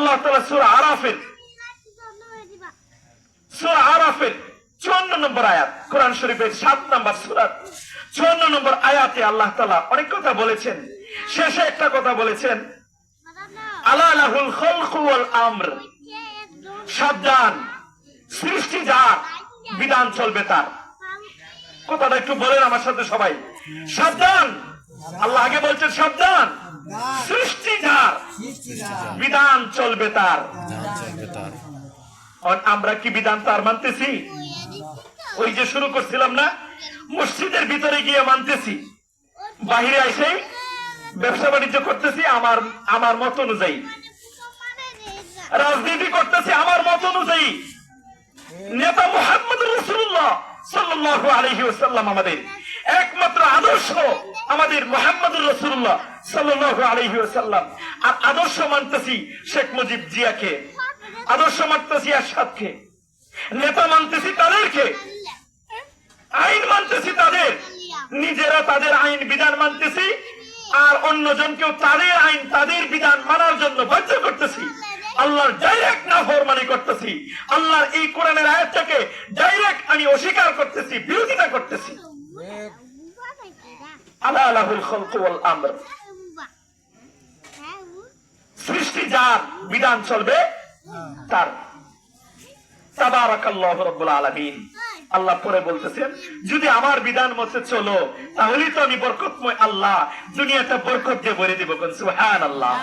আল্লাহ তালা সুরা আরাফের সুরা আরাফের চুয়ান্ন নম্বর আয়াত, কোরআন শরীফের সাত নম্বর সুরাত চুয়ান্ন নম্বর আয়াতে আল্লাহ তালা অনেক কথা বলেছেন। শেষে একটা কথা বলেছেন আল্লাহ আলাহুল খলকু আমর। সাবধান, সৃষ্টি যার, বিধান চলবে তার। কথাটা একটু বলেন আমার সাথে সবাই। সাবধান, আল্লাহ আগে বলছেন সাবধান। সৃষ্টি যার বিধান চলবে তার। আমরা কি বিধান তার মানতেছি? ওই যে শুরু করছিলাম না? মসজিদের ভিতরে গিয়ে মানতেছি। বাহিরে এসে ব্যবসা বাণিজ্য করতেছি আমার আমার মত অনুযায়ী। রাজনীতি করতেছি আমার মত অনুযায়ী। নেতা মোহাম্মদ রসুল্লাহ সাল্লাহ আলহি ওসাল্লাম আমাদের একমাত্র আদর্শ আমাদের মোহাম্মদ রসুল্লাহ আর আদর্শ মানতেছি শেখ মুজিব জিয়াকে। আদর্শ মানতেছি নেতা মানতেছি তাদেরকে। আইন মানতেছি তাদের। নিজেরা তাদের আইন বিধান মানতেছি। আর অন্যজনকেও তাদের আইন তাদের বিধান মানার জন্য বাধ্য করতেছি। আল্লাহর ডাইরেক্ট না ফরমানি করতেছি। আল্লাহর এই কোরআনের আয়াতটাকে ডাইরেক্ট আমি অস্বীকার করতেছি বিরোধিতা করতেছি। আল্লাহ। আলাহুল খলক ওয়াল আমর সৃষ্টি যার বিধান চলবে। তার আল্লাহ পরে বলতেছেন, যদি আমার বিধান মতে চলো, তাহলেই তো আমি বরকতময় আল্লাহ। দুনিয়াটা বরকত দিয়ে ভরে দিব কোন? সুহান আল্লাহ